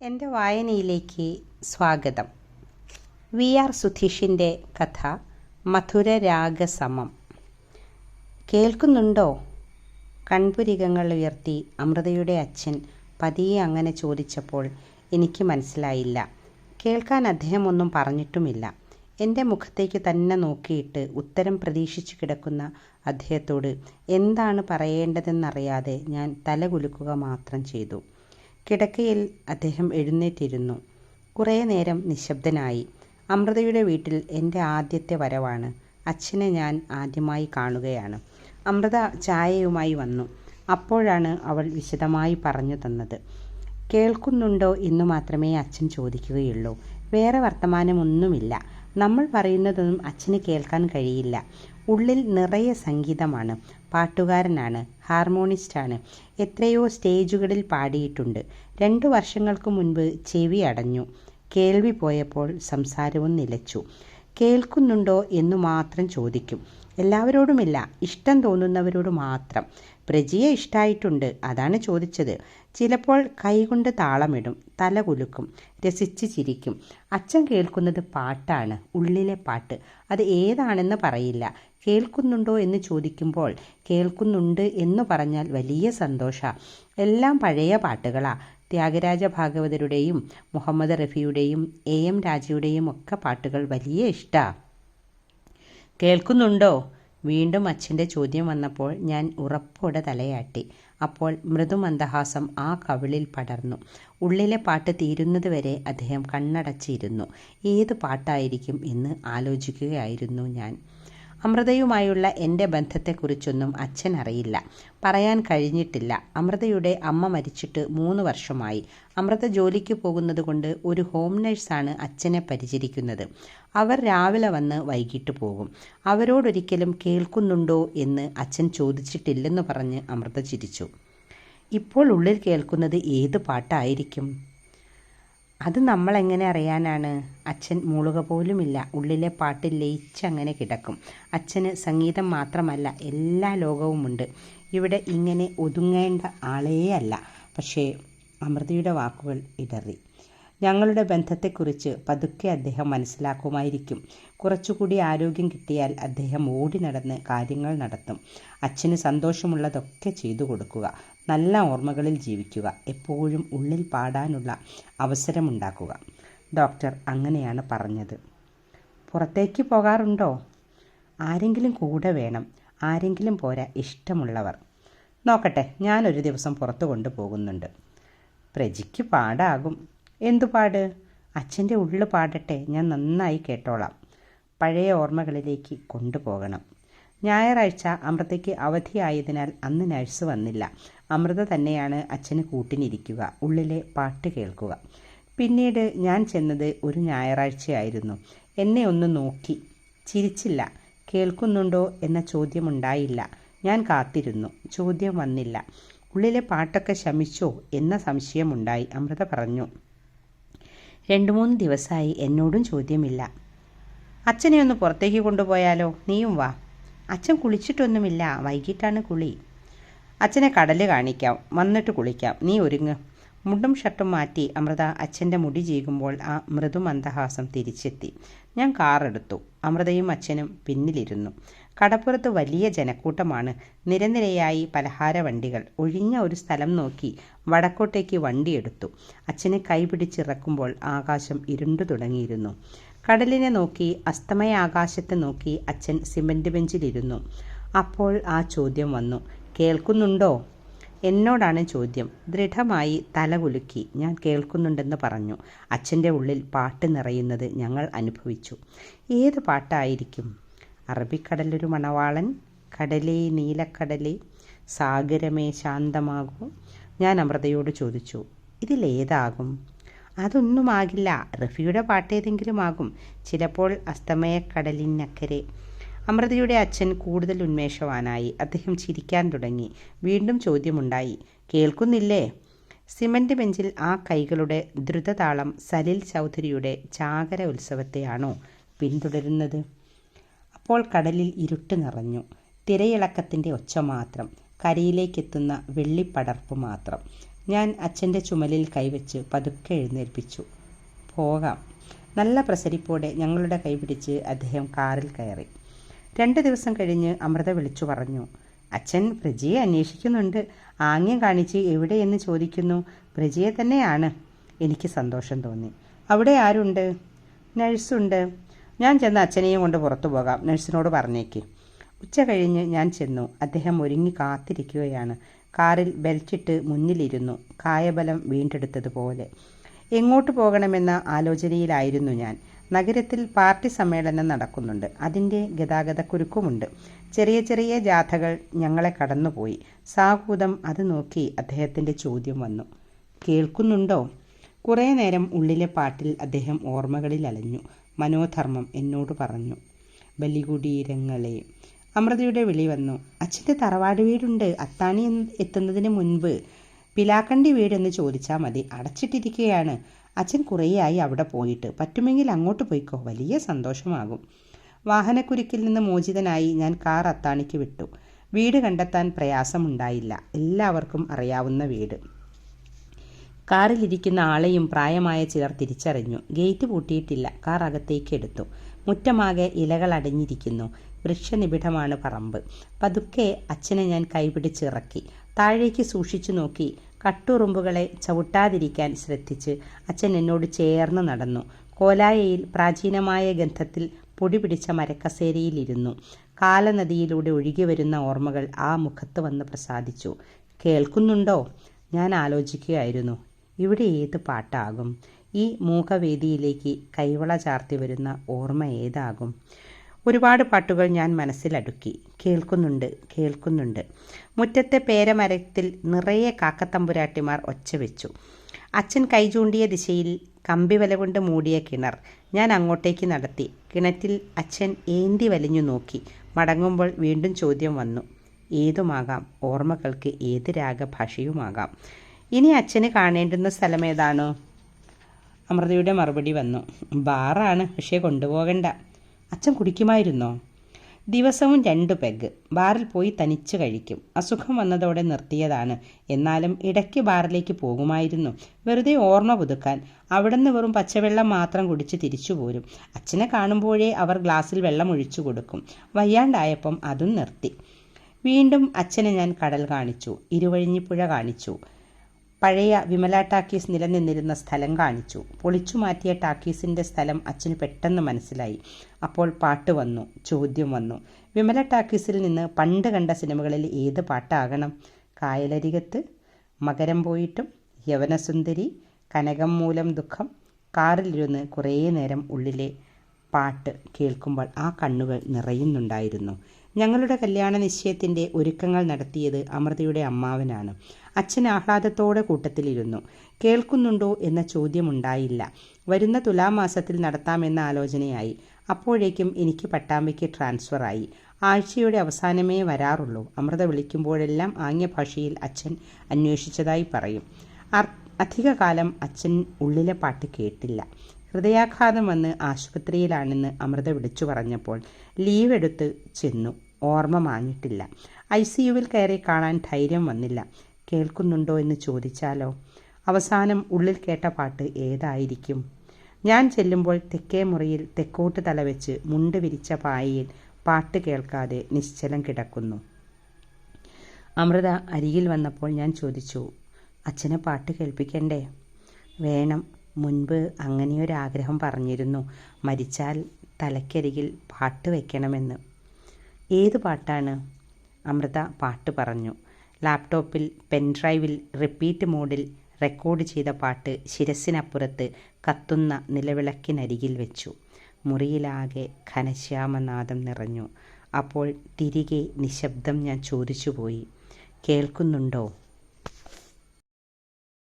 എന്റെ വായനയിലേക്ക് സ്വാഗതം. V R സുധീഷിന്റെ കഥ മധുര രാഗസമം കേൾക്കുന്നുണ്ടോ? കൺപുരികങ്ങൾ ഉയർത്തി അമൃതയുടെ അച്ഛൻ പതിയെ അങ്ങനെ ചോദിച്ചപ്പോൾ എനിക്ക് മനസ്സിലായില്ല. കേൾക്കാൻ അദ്ദേഹം ഒന്നും പറഞ്ഞിട്ടുമില്ല. എന്റെ മുഖത്തേക്ക് തന്നെ നോക്കിയിട്ട് ഉത്തരം പ്രതീക്ഷിച്ചു കിടക്കുന്ന അദ്ദേഹത്തോട് എന്താണ് പറയേണ്ടതെന്നറിയാതെ ഞാൻ തല കുലുക്കുക മാത്രം ചെയ്തു. കിടക്കയിൽ അദ്ദേഹം എഴുന്നേറ്റിരുന്നു. കുറേ നേരം നിശബ്ദനായി. അമൃതയുടെ വീട്ടിൽ എന്റെ ആദ്യത്തെ വരവാണ്. അച്ഛനെ ഞാൻ ആദ്യമായി കാണുകയാണ്. അമൃത ചായയുമായി വന്നു. അപ്പോഴാണ് അവൾ വിശദമായി പറഞ്ഞു തന്നത്. കേൾക്കുന്നുണ്ടോ എന്ന് മാത്രമേ അച്ഛൻ ചോദിക്കുകയുള്ളൂ. വേറെ വർത്തമാനമൊന്നുമില്ല. നമ്മൾ പറയുന്നതൊന്നും അച്ഛന് കേൾക്കാൻ കഴിയില്ല. ഉള്ളിൽ നിറയെ സംഗീതമാണ്. പാട്ടുകാരനാണ് ഹാർമോണിസ്റ്റാണ്. എത്രയോ സ്റ്റേജുകളിൽ പാടിയിട്ടുണ്ട്. രണ്ടു വർഷങ്ങൾക്ക് മുൻപ് ചെവി അടഞ്ഞു. കേൾവി പോയപ്പോൾ സംസാരവും നിലച്ചു. കേൾക്കുന്നുണ്ടോ എന്ന് മാത്രം ചോദിക്കും. എല്ലാവരോടുമില്ല ഇഷ്ടം തോന്നുന്നവരോട് മാത്രം. പ്രജിയെ ഇഷ്ടമായിട്ടുണ്ട് അതാണ് ചോദിച്ചത്. ചിലപ്പോൾ കൈകൊണ്ട് താളമിടും തല കുലുക്കും രസിച്ച് ചിരിക്കും. അച്ഛൻ കേൾക്കുന്നത് പാട്ടാണ് ഉള്ളിലെ പാട്ട്. അത് ഏതാണെന്ന് പറയില്ല. കേൾക്കുന്നുണ്ടോ എന്ന് ചോദിക്കുമ്പോൾ കേൾക്കുന്നുണ്ട് എന്ന് പറഞ്ഞാൽ വലിയ സന്തോഷ. എല്ലാം പഴയ പാട്ടുകളാ. ത്യാഗരാജ ഭാഗവതരുടെയും മുഹമ്മദ് റഫിയുടെയും എ എം രാജയുടെയും ഒക്കെ പാട്ടുകൾ വലിയ ഇഷ്ടാ. കേൾക്കുന്നുണ്ടോ? വീണ്ടും അച്ഛന്റെ ചോദ്യം വന്നപ്പോൾ ഞാൻ ഉറപ്പോടെ തലയാട്ടി. അപ്പോൾ മൃദുമന്ദഹാസം ആ കവിളിൽ പടർന്നു. ഉള്ളിലെ പാട്ട് തീരുന്നതുവരെ അദ്ദേഹം കണ്ണടച്ചിരുന്നു. ഏത് പാട്ടായിരിക്കും എന്ന് ആലോചിക്കുകയായിരുന്നു ഞാൻ. അമൃതയുമായുള്ള എന്റെ ബന്ധത്തെക്കുറിച്ചൊന്നും അച്ഛൻ അറിയില്ല. പറയാൻ കഴിഞ്ഞിട്ടില്ല. അമൃതയുടെ അമ്മ മരിച്ചിട്ട് മൂന്ന് വർഷമായി. അമൃത ജോലിക്ക് പോകുന്നത് കൊണ്ട് ഒരു ഹോം നഴ്സാണ് അച്ഛനെ പരിചരിക്കുന്നത്. അവർ രാവിലെ വന്ന് വൈകിട്ട് പോകും. അവരോടൊരിക്കലും കേൾക്കുന്നുണ്ടോ എന്ന് അച്ഛൻ ചോദിച്ചിട്ടില്ലെന്ന് പറഞ്ഞ് അമൃത ചിരിച്ചു. ഇപ്പോൾ ഉള്ളിൽ കേൾക്കുന്നത് ഏത് പാട്ടായിരിക്കും? അത് നമ്മളെങ്ങനെ അറിയാനാണ്? അച്ഛൻ മൂളുക പോലുമില്ല. ഉള്ളിലെ പാട്ട് ലയിച്ചങ്ങനെ കിടക്കും. അച്ഛന് സംഗീതം മാത്രമല്ല എല്ലാ ലോകവുമുണ്ട്. ഇവിടെ ഇങ്ങനെ ഒതുങ്ങേണ്ട ആളേ അല്ല പക്ഷേ അമൃതയുടെ വാക്കുകൾ ഇടറി. ഞങ്ങളുടെ ബന്ധത്തെക്കുറിച്ച് പതുക്കെ അദ്ദേഹം മനസ്സിലാക്കുമായിരിക്കും. കുറച്ചുകൂടി ആരോഗ്യം കിട്ടിയാൽ അദ്ദേഹം ഓടി നടന്ന് കാര്യങ്ങൾ നടത്തും. അച്ഛന് സന്തോഷമുള്ളതൊക്കെ ചെയ്തു കൊടുക്കുക. നല്ല ഓർമ്മകളിൽ ജീവിക്കുക. എപ്പോഴും ഉള്ളിൽ പാടാനുള്ള അവസരമുണ്ടാക്കുക. ഡോക്ടർ അങ്ങനെയാണ് പറഞ്ഞത്. പുറത്തേക്ക് പോകാറുണ്ടോ? ആരെങ്കിലും കൂടെ വേണം. ആരെങ്കിലും പോരാ ഇഷ്ടമുള്ളവർ. നോക്കട്ടെ ഞാനൊരു ദിവസം പുറത്തു കൊണ്ടുപോകുന്നുണ്ട്. പ്രജിക്ക് പാടാകും. എന്തു പാട്? അച്ഛന്റെ ഉള്ളു പാടട്ടെ ഞാൻ നന്നായി കേട്ടോളാം. പഴയ ഓർമ്മകളിലേക്ക് കൊണ്ടുപോകണം. ഞായറാഴ്ച അമൃതയ്ക്ക് അവധിയായതിനാൽ അന്ന് നഴ്സ് വന്നില്ല. അമൃത തന്നെയാണ് അച്ഛന് കൂട്ടിനിരിക്കുക ഉള്ളിലെ പാട്ട് കേൾക്കുക. പിന്നീട് ഞാൻ ചെന്നത് ഒരു ഞായറാഴ്ചയായിരുന്നു. എന്നെ ഒന്ന് നോക്കി. ചിരിച്ചില്ല. കേൾക്കുന്നുണ്ടോ എന്ന ചോദ്യമുണ്ടായില്ല. ഞാൻ കാത്തിരുന്നു. ചോദ്യം വന്നില്ല. ഉള്ളിലെ പാട്ടൊക്കെ ശമിച്ചോ എന്ന സംശയമുണ്ടായി. അമൃത പറഞ്ഞു. രണ്ട് മൂന്ന് ദിവസമായി എന്നോടും ചോദ്യമില്ല. അച്ഛനെ ഒന്ന് പുറത്തേക്ക് കൊണ്ടുപോയാലോ? നീയും വാ. അച്ഛൻ കുളിച്ചിട്ടൊന്നുമില്ല. വൈകിട്ടാണ് കുളി. അച്ഛനെ കടൽ കാണിക്കാം. വന്നിട്ട് കുളിക്കാം. നീ ഒരുങ്ങ്. മുണ്ടും ഷർട്ടും മാറ്റി അമൃത അച്ഛന്റെ മുടി ചീകുമ്പോൾ ആ മൃദു മന്ദഹാസം തിരിച്ചെത്തി. ഞാൻ കാറെടുത്തു അമൃതയും അച്ഛനും പിന്നിലിരുന്നു. കടപ്പുറത്ത് വലിയ ജനക്കൂട്ടമാണ്. നിരനിരയായി പലഹാര വണ്ടികൾ ഒഴിഞ്ഞ ഒരു സ്ഥലം നോക്കി വടക്കോട്ടേക്ക് വണ്ടിയെടുത്തു അച്ഛനെ കൈപിടിച്ചിറക്കുമ്പോൾ ആകാശം ഇരുണ്ടു തുടങ്ങിയിരുന്നു. കടലിനെ നോക്കി അസ്തമയ ആകാശത്തെ നോക്കി അച്ഛൻ സിമന്റ് ബെഞ്ചിലിരുന്നു. അപ്പോൾ ആ ചോദ്യം വന്നു. കേൾക്കുന്നുണ്ടോ? എന്നോടാണ് ചോദ്യം. ദൃഢമായി തലകുലുക്കി ഞാൻ കേൾക്കുന്നുണ്ടെന്ന് പറഞ്ഞു. അച്ഛന്റെ ഉള്ളിൽ പാട്ട് നിറയുന്നത് ഞങ്ങൾ അനുഭവിച്ചു. ഏത് പാട്ടായിരിക്കും? അറബിക്കടലൊരു മണവാളൻ കടലേ നീലക്കടലേ സാഗരമേ ശാന്തമാകൂ. ഞാൻ അമൃതയോട് ചോദിച്ചു ഇതിലേതാകും അതൊന്നുമാകില്ല. റഫിയുടെ പാട്ടേതെങ്കിലും ആകും ചിലപ്പോൾ അസ്തമയക്കടലിനക്കരെ. അമൃതയുടെ അച്ഛൻ കൂടുതൽ ഉന്മേഷവാനായി അദ്ദേഹം ചിരിക്കാൻ തുടങ്ങി. വീണ്ടും ചോദ്യമുണ്ടായി. കേൾക്കുന്നില്ലേ? സിമന്റ് ബെഞ്ചിൽ ആ കൈകളുടെ ദ്രുതതാളം സലിൽ ചൗധരിയുടെ ചാകര ഉത്സവത്തെയാണോ പിന്തുടരുന്നത്? അപ്പോൾ കടലിൽ ഇരുട്ട് നിറഞ്ഞു. തിരയിളക്കത്തിന്റെ ഒച്ച മാത്രം കരയിലേക്കെത്തുന്ന വെള്ളിപ്പടർപ്പ് മാത്രം. ഞാൻ അച്ഛന്റെ ചുമലിൽ കൈവച്ച് പതുക്കെ എഴുന്നേൽപ്പിച്ചു. പോകാം. നല്ല പ്രസരിപ്പോടെ ഞങ്ങളുടെ കൈപിടിച്ച് അദ്ദേഹം കാറിൽ കയറി. രണ്ട് ദിവസം കഴിഞ്ഞ് അമൃത വിളിച്ചു പറഞ്ഞു. അച്ഛൻ പ്രജിയെ അന്വേഷിക്കുന്നുണ്ട്. ആംഗ്യം കാണിച്ച് എവിടെയെന്ന് ചോദിക്കുന്നു. പ്രജയെ തന്നെയാണ്. എനിക്ക് സന്തോഷം തോന്നി. അവിടെ ആരുണ്ട്? നഴ്സുണ്ട്. ഞാൻ ചെന്ന് അച്ഛനെയും കൊണ്ട് പുറത്തു പോകാം. നഴ്സിനോട് പറഞ്ഞേക്ക്. ഉച്ച കഴിഞ്ഞ് ഞാൻ ചെന്നു. അദ്ദേഹം ഒരുങ്ങി കാത്തിരിക്കുകയാണ്. കാറിൽ ബെൽറ്റിട്ട് മുന്നിലിരുന്നു. കായബലം വീണ്ടെടുത്തതുപോലെ. എങ്ങോട്ട് പോകണമെന്ന ആലോചനയിലായിരുന്നു ഞാൻ. നഗരത്തിൽ പാർട്ടി സമ്മേളനം നടക്കുന്നുണ്ട്. അതിന്റെ ഗതാഗതക്കുരുക്കുമുണ്ട്. ചെറിയ ചെറിയ ജാഥകൾ ഞങ്ങളെ കടന്നുപോയി. സാഹൂതം അത് നോക്കി അദ്ദേഹത്തിന്റെ ചോദ്യം വന്നു. കേൾക്കുന്നുണ്ടോ? കുറേ നേരം ഉള്ളിലെ പാട്ടിൽ അദ്ദേഹം ഓർമ്മകളിൽ അലഞ്ഞു. മനോധർമ്മം എന്നോട് പറഞ്ഞു. ബലികുടീരങ്ങളെ. അമൃതയുടെ വിളി വന്നു. അച്ഛന്റെ തറവാട് വീടുണ്ട്. അത്താണി എത്തുന്നതിന് മുൻപ് പിലാക്കണ്ടി വീടെന്ന് ചോദിച്ചാൽ മതി. അടച്ചിട്ടിരിക്കുകയാണ് അച്ഛൻ കുറേയായി അവിടെ പോയിട്ട് പറ്റുമെങ്കിൽ അങ്ങോട്ട് പോയിക്കോ വലിയ സന്തോഷമാകും. വാഹനക്കുരുക്കിൽ നിന്ന് മോചിതനായി ഞാൻ കാർ അത്താണിക്ക് വിട്ടു. വീട് കണ്ടെത്താൻ പ്രയാസമുണ്ടായില്ല. എല്ലാവർക്കും അറിയാവുന്ന വീട്. കാറിലിരിക്കുന്ന ആളെയും പ്രായമായ ചിലർ തിരിച്ചറിഞ്ഞു. ഗേറ്റ് പൂട്ടിയിട്ടില്ല. കാർ അകത്തേക്ക് എടുത്തു. മുറ്റമാകെ ഇലകൾ അടഞ്ഞിരിക്കുന്നു. വൃക്ഷനിബിഡമാണ് പറമ്പ്. പതുക്കെ അച്ഛനെ ഞാൻ കൈപിടിച്ചിറക്കി. താഴേക്ക് സൂക്ഷിച്ചു നോക്കി. കട്ടുറുമ്പുകളെ ചവിട്ടാതിരിക്കാൻ ശ്രദ്ധിച്ച് അച്ഛൻ എന്നോട് ചേർന്ന് നടന്നു. കോലായയിൽ പ്രാചീനമായ ഗന്ധത്തിൽ പൊടി പിടിച്ച മരക്കസേരയിലിരുന്നു. കാലനദിയിലൂടെ ഒഴുകി വരുന്ന ഓർമ്മകൾ ആ മുഖത്ത് വന്ന് പ്രസാദിച്ചു. കേൾക്കുന്നുണ്ടോ? ഞാൻ ആലോചിക്കുകയായിരുന്നു. ഇവിടെ ഏത് പാട്ടാകും? ഈ മൂകവേദിയിലേക്ക് കൈവള ചാർത്തി വരുന്ന ഓർമ്മ ഏതാകും? ഒരുപാട് പാട്ടുകൾ ഞാൻ മനസ്സിലടുക്കി. കേൾക്കുന്നുണ്ട് കേൾക്കുന്നുണ്ട്. മുറ്റത്തെ പേരമരത്തിൽ നിറയെ കാക്കത്തമ്പുരാട്ടിമാർ ഒച്ച വെച്ചു. അച്ഛൻ കൈചൂണ്ടിയ ദിശയിൽ കമ്പിവല കൊണ്ട് മൂടിയ കിണർ ഞാൻ അങ്ങോട്ടേക്ക് നടത്തി. കിണറ്റിൽ അച്ഛൻ ഏന്തി വലിഞ്ഞു നോക്കി. മടങ്ങുമ്പോൾ വീണ്ടും ചോദ്യം വന്നു. ഏതുമാകാം? ഓർമ്മകൾക്ക് ഏത് രാഗഭാഷയുമാകാം? ഇനി അച്ഛന് കാണേണ്ടുന്ന സ്ഥലം ഏതാണോ? അമൃതയുടെ മറുപടി വന്നു. ബാറാണ് പക്ഷേ കൊണ്ടുപോകണ്ട. അച്ഛൻ കുടിക്കുമായിരുന്നോ? ദിവസവും രണ്ട് പെഗ് ബാറിൽ പോയി തനിച്ച് കഴിക്കും. അസുഖം വന്നതോടെ നിർത്തിയതാണ്. എന്നാലും ഇടയ്ക്ക് ബാറിലേക്ക് പോകുമായിരുന്നു. വെറുതെ ഓർമ്മ പുതുക്കാൻ. അവിടുന്ന് വെറും പച്ചവെള്ളം മാത്രം കുടിച്ച് തിരിച്ചു പോരും. അച്ഛനെ കാണുമ്പോഴേ അവർ ഗ്ലാസ്സിൽ വെള്ളം ഒഴിച്ചു കൊടുക്കും. വയ്യാണ്ടായപ്പം അതും നിർത്തി. വീണ്ടും അച്ഛനെ ഞാൻ കടൽ കാണിച്ചു. ഇരുവഴിഞ്ഞിപ്പുഴ കാണിച്ചു. പഴയ വിമല ടാക്കീസ് നിലനിന്നിരുന്ന സ്ഥലം കാണിച്ചു. പൊളിച്ചു മാറ്റിയ ടാക്കീസിന്റെ സ്ഥലം അച്ഛന് പെട്ടെന്ന് മനസ്സിലായി. അപ്പോൾ പാട്ട് വന്നു ചോദ്യം വന്നു. വിമല ടാക്കീസിൽ നിന്ന് പണ്ട് കണ്ട സിനിമകളിൽ ഏത് പാട്ടാകണം? കായലരികത്ത് മകരം പോയിട്ടും യവനസുന്ദരി കനകം മൂലം ദുഃഖം കാറിലിരുന്ന് കുറേ നേരം ഉള്ളിലെ പാട്ട് കേൾക്കുമ്പോൾ ആ കണ്ണുകൾ നിറയുന്നുണ്ടായിരുന്നു. ഞങ്ങളുടെ കല്യാണ നിശ്ചയത്തിന്റെ ഒരുക്കങ്ങൾ നടത്തിയത് അമൃതയുടെ അമ്മാവനാണ്. അച്ഛൻ ആഹ്ലാദത്തോടെ കൂട്ടത്തിലിരുന്നു. കേൾക്കുന്നുണ്ടോ എന്ന ചോദ്യമുണ്ടായില്ല. വരുന്ന തുലാമാസത്തിൽ നടത്താമെന്ന ആലോചനയായി. അപ്പോഴേക്കും എനിക്ക് പട്ടാമ്പിക്ക് ട്രാൻസ്ഫറായി ആഴ്ചയുടെ അവസാനമേ വരാറുള്ളൂ. അമൃത വിളിക്കുമ്പോഴെല്ലാം ആംഗ്യഭാഷയിൽ അച്ഛൻ അന്വേഷിച്ചതായി പറയും. അധികകാലം അച്ഛൻ ഉള്ളിലെ പാട്ട് കേട്ടില്ല. ഹൃദയാഘാതം വന്ന് ആശുപത്രിയിലാണെന്ന് അമൃത വിളിച്ചു പറഞ്ഞപ്പോൾ ലീവ് എടുത്ത് ചെന്നു. ഓർമ്മ മാഞ്ഞിട്ടില്ല. ഐ സി യുവിൽ കയറി കാണാൻ ധൈര്യം വന്നില്ല. കേൾക്കുന്നുണ്ടോ എന്ന് ചോദിച്ചാലോ? അവസാനം ഉള്ളിൽ കേട്ട പാട്ട് ഏതായിരിക്കും? ഞാൻ ചെല്ലുമ്പോൾ തെക്കേ മുറിയിൽ തെക്കോട്ട് തലവെച്ച് മുണ്ട് വിരിച്ച പായയിൽ പാട്ട് കേൾക്കാതെ നിശ്ചലം കിടക്കുന്നു. അമൃത അരികിൽ വന്നപ്പോൾ ഞാൻ ചോദിച്ചു അച്ഛനെ പാട്ട് കേൾപ്പിക്കണ്ടേ? വേണം. മുൻപ് അങ്ങനെയൊരാഗ്രഹം പറഞ്ഞിരുന്നു. മരിച്ചാൽ തലയ്ക്കരികിൽ പാട്ട് വയ്ക്കണമെന്ന് ഏത് പാട്ടാണ് അമൃത പാട്ട് പറഞ്ഞു? ലാപ്ടോപ്പിൽ പെൻഡ്രൈവിൽ റിപ്പീറ്റ് മോഡിൽ റെക്കോർഡ് ചെയ്ത പാട്ട് ശിരസിനപ്പുറത്ത് കത്തുന്ന നിലവിളക്കിനരികിൽ വെച്ചു. മുറിയിലാകെ ഘനശ്യാമനാദം നിറഞ്ഞു. അപ്പോൾ തിരികെ നിശബ്ദം ഞാൻ ചോദിച്ചുപോയി. കേൾക്കുന്നുണ്ടോ?